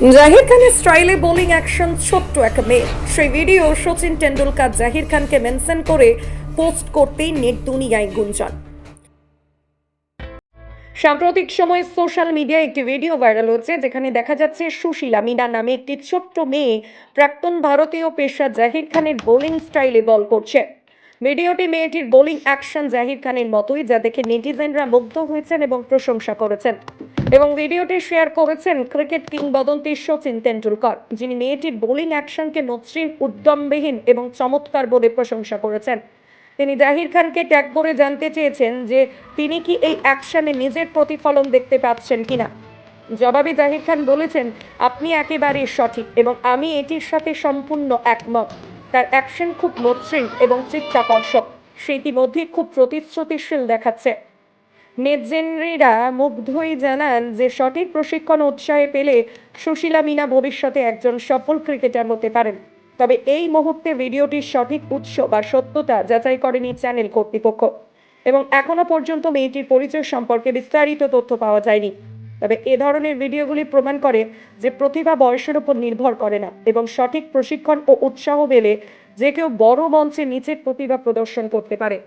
জাহির খানের স্টাইলে bowling action ছোট্ট এক মেয়ে। সেই ভিডিও সচিন টেন্ডুলকার জাহির খানকে মেনশন করে পোস্ট করতেই নেট দুনিয়ায় গুঞ্জন। সাম্প্রতিক সময়ে সোশ্যাল মিডিয়ায় একটি ভিডিও ভাইরাল হচ্ছে যেখানে দেখা যাচ্ছে সুশীলা মিনা নামে একটি ছোট্ট মেয়ে প্রাক্তন ভারতীয় পেশা জাহির খানের বোলিং স্টাইলে বল করছে। ভিডিওটি মেয়েটির বোলিং অ্যাকশন জাহির খানের মতোই, যা দেখে নেটিজেনরা মুগ্ধ হয়েছেন এবং প্রশংসা করেছেন। এবং ভিডিওটি শেয়ার করেছেন ক্রিকেট কিংবদন্তি সচিন তেন্ডুলকর, যিনি মেয়েটির বোলিং অ্যাকশনকে মসৃণ উদ্যমবিহীন এবং চমৎকার বলে প্রশংসা করেছেন। তিনি জাহির খানকে ট্যাগ করে জানতে চেয়েছেন যে তিনি কি এই অ্যাকশনে নিজের প্রতিফলন দেখতে পাচ্ছেন কিনা। জবাবে জাহির খান বলেছেন, আপনি একেবারে সঠিক এবং আমি এটির সাথে সম্পূর্ণ একমত। তার অ্যাকশন খুব মসৃণ এবং চিত্তাকর্ষক। সে ইতিমধ্যে খুব প্রতিশ্রুতিশীল দেখাচ্ছে। নেটজেনরিরা মুগ্ধই জানান যে সঠিক প্রশিক্ষণ উৎসাহে পেলে সুশীলা মিনা ভবিষ্যতে একজন সফল ক্রিকেটার হতে পারেন। তবে এই মুহূর্তে ভিডিওটির সঠিক উৎস বা সত্যতা যাচাই করেনি চ্যানেল কর্তৃপক্ষ এবং এখনও পর্যন্ত মেয়েটির পরিচয় সম্পর্কে বিস্তারিত তথ্য পাওয়া যায়নি। তবে এ ধরনের ভিডিওগুলি প্রমাণ করে যে প্রতিভা বয়সের উপর নির্ভর করে না এবং সঠিক প্রশিক্ষণ ও উৎসাহ পেলে যে কেউ বড় মঞ্চে নিচের প্রতিভা প্রদর্শন করতে পারে।